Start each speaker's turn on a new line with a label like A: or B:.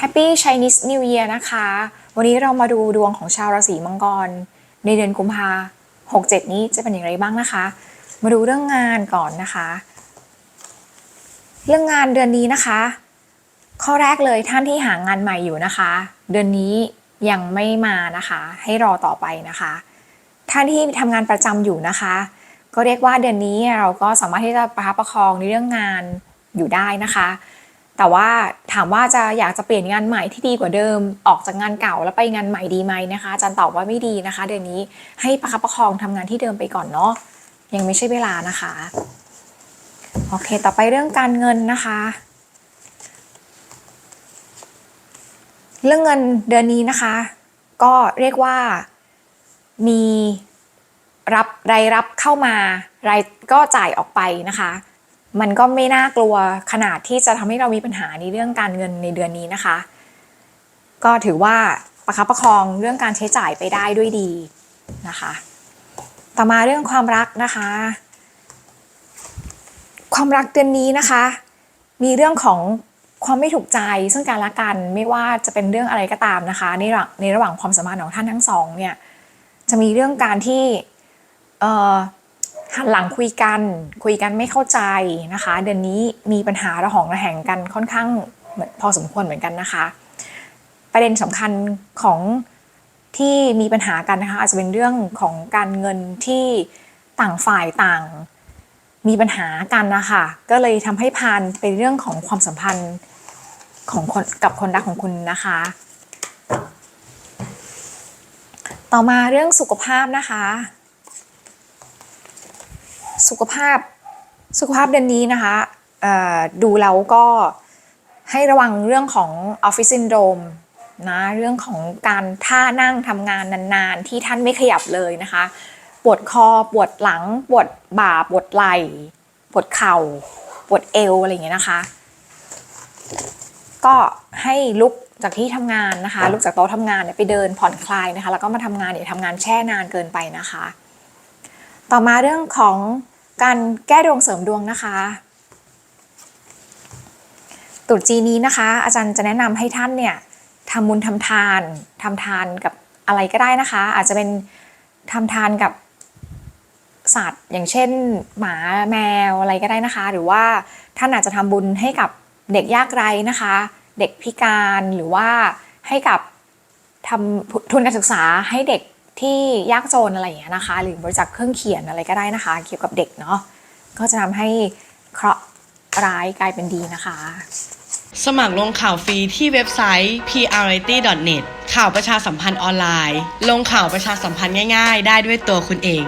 A: Happy Chinese New Year นะคะ วันนี้เรามาดูดวงของชาวราศีมังกร ในเดือนกุมภา67 นี้จะเป็นอย่างไรบ้างนะคะ มาดูเรื่องงานก่อนนะคะ เรื่องงานเดือนนี้นะคะ ข้อแรกเลยท่านที่หางานใหม่อยู่นะคะ เดือนนี้ยังไม่มานะคะ ให้รอต่อไปนะคะ ท่านที่ทำงานประจำอยู่นะคะ ก็เรียกว่าเดือนนี้เราก็สามารถที่จะประคับประคองในเรื่องงานอยู่ได้นะคะ แต่ว่าถามว่าจะอยากจะเปลี่ยนงานใหม่ที่ดีกว่าเดิม ออกจากงานเก่าแล้วไปงานใหม่ดีไหมนะคะอาจารย์ตอบว่าไม่ดีนะคะ เดือนนี้ให้ประคับประคองทำงานที่เดิมไปก่อนเนาะยังไม่ใช่เวลานะคะโอเค ต่อไปเรื่องการเงินนะคะ เรื่องเงินเดือนนี้นะคะ ก็เรียกว่ามีรับรายรับเข้ามารายก็จ่ายออกไปนะคะ มันก็ไม่น่ากลัวขนาดที่จะทำให้เรามีปัญหาในเรื่องการเงินในเดือนนี้นะคะ ก็ถือว่าประคับประคองเรื่องการใช้จ่ายไปได้ด้วยดีนะคะ ต่อมาเรื่องความรักนะคะ ความรักเดือนนี้นะคะ มีเรื่องของความไม่ถูกใจซึ่งกันและกันไม่ว่าจะเป็นเรื่องอะไรก็ตามนะคะ ในระในระหว่างความสัมพันธ์ของท่านทั้งสองเนี่ยจะมีเรื่องการที่เอ่อ หันหลังคุยกัน คุยกันไม่เข้าใจนะคะ เดือนนี้มีปัญหาระหองระแหงกันค่อนข้างพอสมควรเหมือนกันนะคะ ประเด็นสำคัญของที่มีปัญหากันนะคะ อาจจะเป็นเรื่องของการเงินที่ต่างฝ่ายต่าง มีปัญหากันนะคะก็เลยทำให้พานเป็นเรื่องของความสัมพันธ์ของคนกับคนรักของคุณนะคะ ต่อมาเรื่องสุขภาพนะคะ สุขภาพสุขภาพเดือนนี้นะคะดูแล้วก็ให้ระวังเรื่องของออฟฟิศซินโดรมนะเรื่องของการท่านั่งทำงานนานๆ ที่ท่านไม่ขยับเลยนะคะ ปวดคอปวดหลัง ปวดบ่าปวดไหล่ ปวดเข่า ปวดเอวอะไรอย่างเงี้ยนะคะ ก็ให้ลุกจากที่ทำงานนะคะ ลุกจากโต๊ะทำงานนไปเดินผ่อนคลายนะคะ แล้วก็มาทำงานอย่าทำงานแช่นานเกินไปนะคะ ต่อมาเรื่องของ การแก้ดวงเสริมดวงนะคะ ตุจีนนี้นะคะ อาจารย์จะแนะนำให้ท่านเนี่ยทำบุญทำทานทำทานกับอะไรก็ได้นะคะ อาจจะเป็นทำทานกับสัตว์ อย่างเช่น หมาแมวอะไรก็ได้นะคะ หรือว่าท่านอาจจะทำบุญให้กับเด็กยากไร้นะคะ เด็กพิการหรือว่าให้กับทำทุนการศึกษาให้เด็ก ที่ยากจนอะไรอย่างเงี้ยนะคะ หรือบริจาคเครื่องเขียนอะไรก็ได้นะคะ เกี่ยวกับเด็กเนาะก็จะทำให้เคราะห์ร้ายกลายเป็นดีนะคะ
B: สมัครลงข่าวฟรีที่เว็บไซต์ prrity.net ข่าวประชาสัมพันธ์ออนไลน์ ลงข่าวประชาสัมพันธ์ง่าย ๆ ได้ด้วยตัวคุณเอง